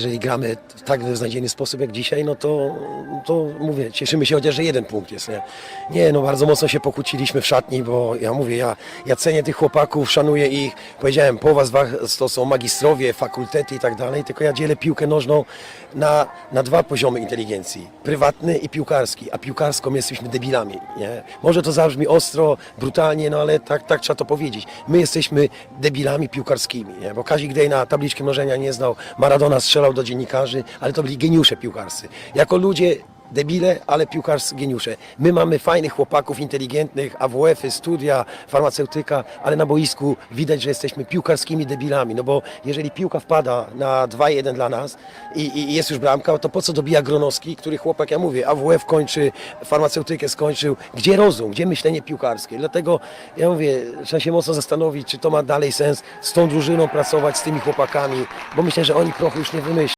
Jeżeli gramy w tak beznadziejny sposób jak dzisiaj, no to, to mówię, cieszymy się chociaż, że jeden punkt jest. Nie? nie, no bardzo mocno się pokłóciliśmy w szatni, bo ja mówię, ja, ja cenię tych chłopaków, szanuję ich. Powiedziałem, z was to są magistrowie, fakultety i tak dalej, tylko ja dzielę piłkę nożną na, na dwa poziomy inteligencji. Prywatny i piłkarski, a piłkarską jesteśmy debilami. Nie? Może to zabrzmi ostro, brutalnie, no ale tak, tak trzeba to powiedzieć. My jesteśmy debilami piłkarskimi, nie? bo Kazik Dej na tabliczkę mnożenia nie znał, Maradona strzelał do dziennikarzy, ale to byli geniusze piłkarscy. Jako ludzie debile, ale piłkarscy geniusze. My mamy fajnych chłopaków, inteligentnych, AWF-y, studia, farmaceutyka, ale na boisku widać, że jesteśmy piłkarskimi debilami, no bo jeżeli piłka wpada na 2-1 dla nas i, i jest już bramka, to po co dobija Gronowski, który chłopak, ja mówię, AWF kończy, farmaceutykę skończył, gdzie rozum, gdzie myślenie piłkarskie? Dlatego ja mówię, trzeba się mocno zastanowić, czy to ma dalej sens z tą drużyną pracować, z tymi chłopakami, bo myślę, że oni prochu już nie wymyślą.